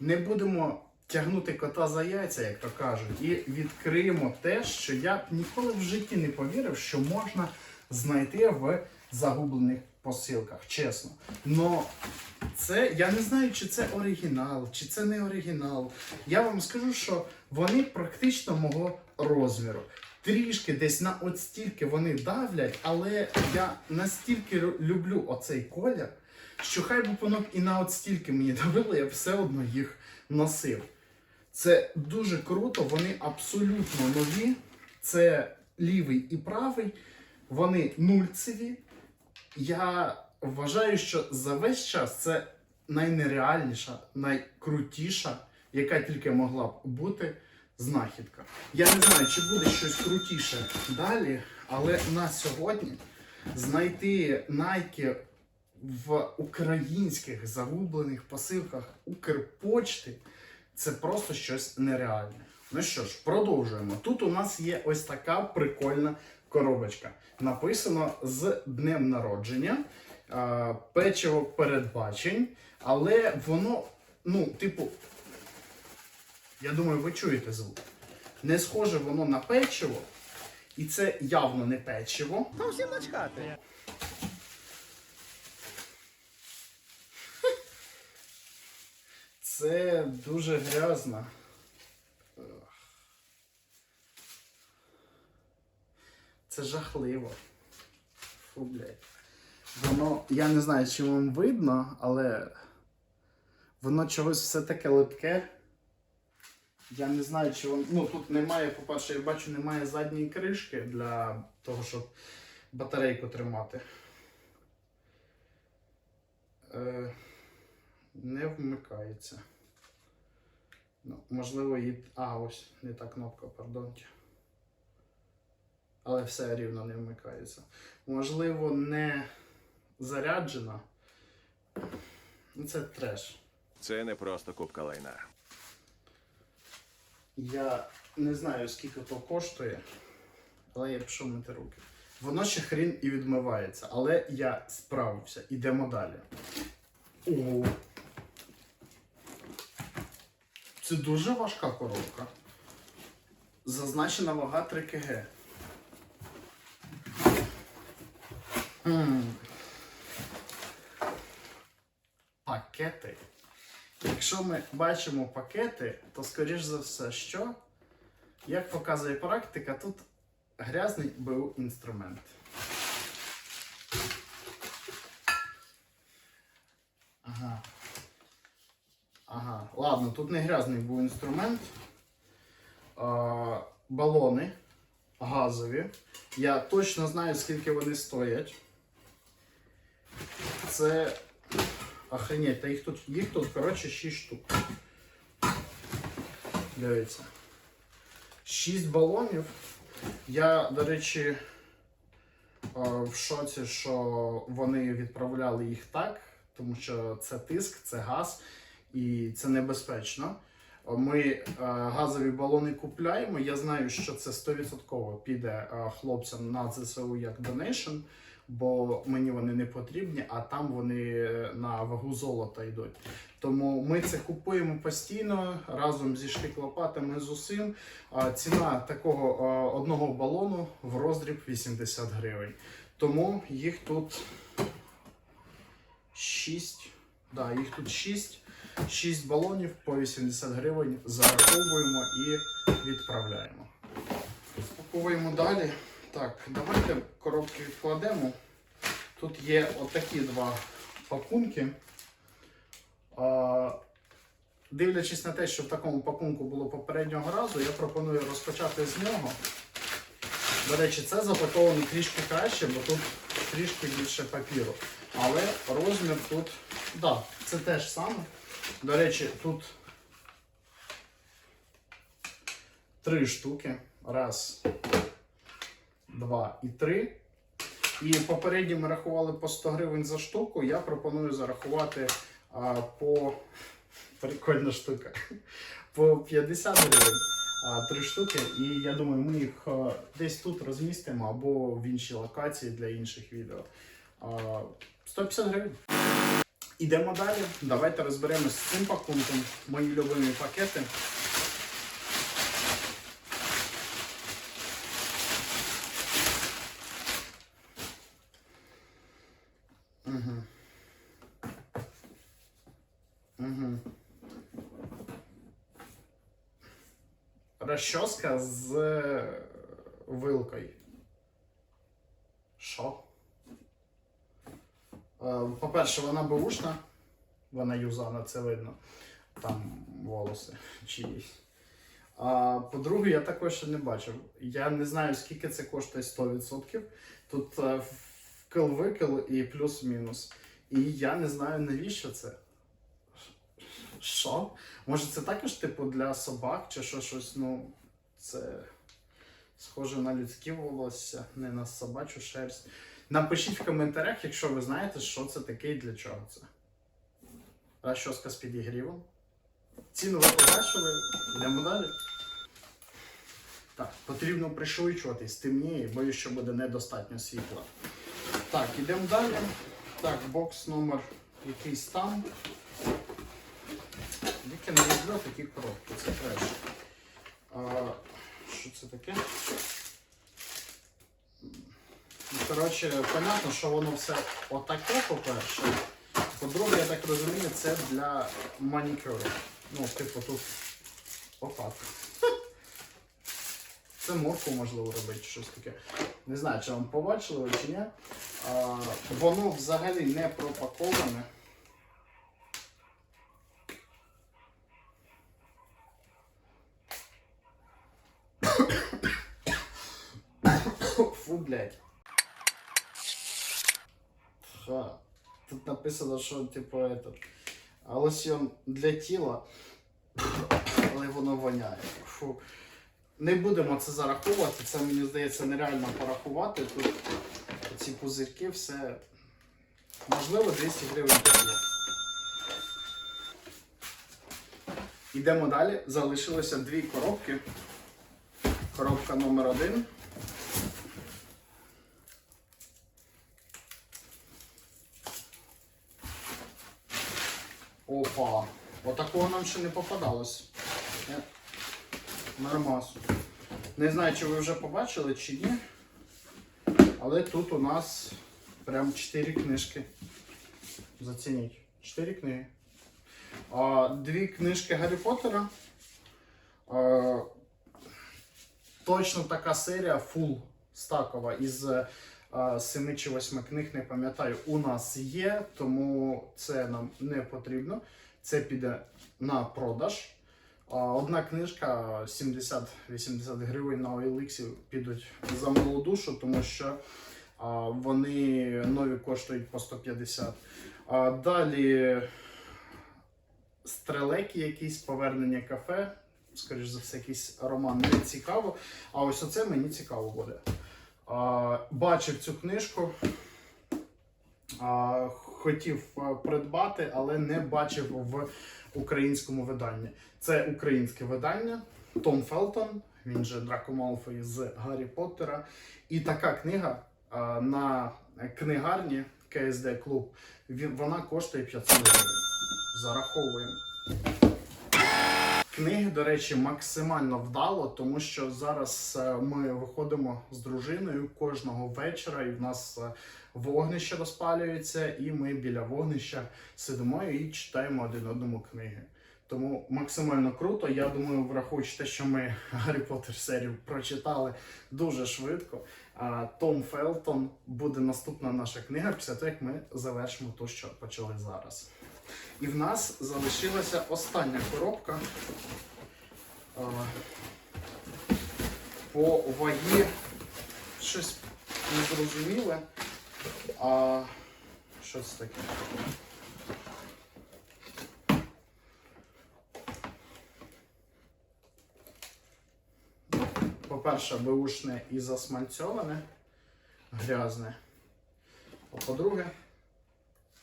Не будемо тягнути кота за яйця, як то кажуть, і відкриємо те, що я б ніколи в житті не повірив, що можна знайти в загублених посилках, чесно. Но це я не знаю, чи це оригінал, чи це не оригінал. Я вам скажу, що вони практично мого розміру. Трішки десь на от стільки вони давлять, але я настільки люблю оцей колір, що хай би воно і на от стільки мені давило, я б все одно їх носив. Це дуже круто, вони абсолютно нові. Це лівий і правий, вони нульцеві. Я вважаю, що за весь час це найнереальніша, найкрутіша, яка тільки могла б бути знахідка. Я не знаю, чи буде щось крутіше далі, але на сьогодні знайти Nike в українських загублених посилках Укрпочти це просто щось нереальне. Ну що ж, продовжуємо. Тут у нас є ось така прикольна коробочка. Написано з днем народження, печиво передбачень, але воно, ну, типу, я думаю, ви чуєте звук. Не схоже воно на печиво, і це явно не печиво. Та всім начхати. Це дуже грязно. Це жахливо. Фу, блядь. Воно, я не знаю, чи вам видно, але воно чогось все таке липке. Я не знаю, чи воно. Ну, тут немає, по-перше, я бачу, немає задньої кришки для того, щоб батарейку тримати. Е, не вмикається. Ну, можливо, її. А, ось, не та кнопка, пардонте. Але все рівно не вмикається. Можливо, не заряджена. Ну, це треш. Це не просто кубка лайна. Я не знаю, скільки то коштує, але я пішов мити руки. Воно ще хрін і відмивається, але я справився. Ідемо далі. О. Це дуже важка коробка. Зазначена вага 3 кг. Пакети. Якщо ми бачимо пакети, то скоріш за все, що, як показує практика, тут грязний БУ інструмент. Ага. Ага, ладно, тут не грязний був інструмент. А, балони газові. Я точно знаю, скільки вони стоять. Це Охренеть, та їх тут, їх тут, коротше, 6 штук. Дивіться. 6 балонів. Я, до речі, е, в шоці, що вони відправляли їх так, тому що це тиск, це газ і це небезпечно. Ми е, газові балони купляємо. Я знаю, що це 100% піде е, хлопцям на ЗСУ як донейшн, бо мені вони не потрібні, а там вони е, на вагу золота йдуть. Тому ми це купуємо постійно разом зі шпіклопатами з усім. Ціна такого е, одного балону в роздріб 80 гривень. Тому їх тут 6. Да, їх тут 6. 6 балонів по 80 гривень зараховуємо і відправляємо. Спакуємо далі. Так, давайте коробки відкладемо. Тут є отакі два пакунки. Дивлячись на те, що в такому пакунку було попереднього разу, я пропоную розпочати з нього. До речі, це запаковано трішки краще, бо тут трішки більше папіру. Але розмір тут, так, да, це теж саме. До речі, тут три штуки. Раз, два і три. І попередньо ми рахували по 100 гривень за штуку. Я пропоную зарахувати а, по прикольна штука. По 50 гривень. А, три штуки, і я думаю, ми їх а, десь тут розмістимо або в іншій локації для інших відео. А, 150 гривень. Ідемо далі. Давайте розберемось з цим пакунком. Мої любимі пакети. Угу. Угу. Розчоска з е, вилкою. Що? Е, По-перше, вона беушна, вона юзана, це видно. Там волоси чиїсь. А по-друге, я також ще не бачив. Я не знаю, скільки це коштує 100%. Тут е, вкл-викл і плюс-мінус. І я не знаю, навіщо це. Що? Може, це також, типу, для собак чи що щось, ну, це схоже на людські волосся, не на собачу шерсть. Напишіть в коментарях, якщо ви знаєте, що це таке і для чого це. Розчоска з підігрівом. Ціну ви побачили, йдемо далі. Так, потрібно пришвидшуватись, темніє, боюсь, що буде недостатньо світла. Так, йдемо далі. Так, бокс номер якийсь там. Тільки не люблю такі коробки, це. А, що це таке? Ну, Коротше, понятно, що воно все отаке, по-перше. По-друге, я так розумію, це для манікюру. Ну, типу тут отак. Це морку можливо робити, щось таке. Не знаю, чи вам побачили чи ні. А, воно взагалі не пропаковане. Фу, блядь. Ха. Тут написано, що типу этот, а лосьон для тіла, але воно воняє. Фу. Не будемо це зараховувати, це мені здається нереально порахувати. Тут ці пузирки, все. Можливо, 200 гривень є. Йдемо далі. Залишилося дві коробки. Коробка номер один. Опа! Отакого нам ще не попадалось. Е, Не знаю, чи ви вже побачили, чи ні. Але тут у нас прям 4 книжки. Зацініть. 4 книги. Дві книжки Гаррі Поттера. Точно така серія фул стакова із семи чи восьми книг, не пам'ятаю, у нас є, тому це нам не потрібно. Це піде на продаж. Одна книжка 70-80 гривень на OLX підуть за милу душу, тому що вони нові коштують по 150. А, Далі стрелеки, якісь повернення кафе. Скоріш за все, якийсь роман не цікаво. А ось оце мені цікаво буде. Бачив цю книжку, хотів придбати, але не бачив в українському виданні. Це українське видання Том Фелтон, він же Драко Малфой з Гаррі Поттера. І така книга а, на книгарні КСД Клуб. Вона коштує 500 гривень. Зараховуємо. Книги, до речі, максимально вдало, тому що зараз е, ми виходимо з дружиною кожного вечора, і в нас е, вогнище розпалюється, і ми біля вогнища сидимо і читаємо один одному книги. Тому максимально круто. Я думаю, враховуючи те, що ми Гаррі Поттер серію прочитали дуже швидко. Том Фелтон буде наступна наша книга після того, як ми завершимо те, що почали зараз. І в нас залишилася остання коробка. А, По вагі щось незрозуміле. А що це таке? По-перше, беушне і засмальцьоване, грязне. А по-друге.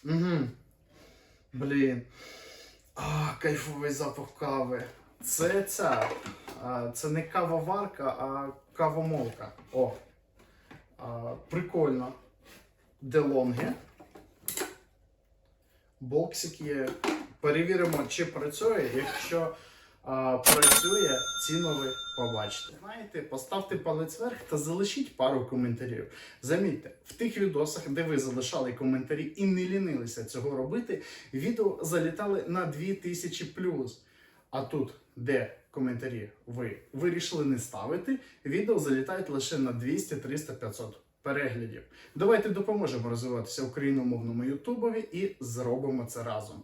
Угу. Блін. А, кайфовий запах кави. Це ця. Це не кавоварка, а кавомолка. О. А, Прикольно. Делонги. боксик є. Перевіримо, чи працює. Якщо а, працює, ціну ви побачите. Знаєте, поставте палець вверх та залишіть пару коментарів. Замітьте, в тих відосах, де ви залишали коментарі і не лінилися цього робити, відео залітали на 2000 плюс. А тут, де коментарі ви вирішили не ставити, відео залітають лише на 200, 300, 500 переглядів. Давайте допоможемо розвиватися україномовному Ютубові і зробимо це разом.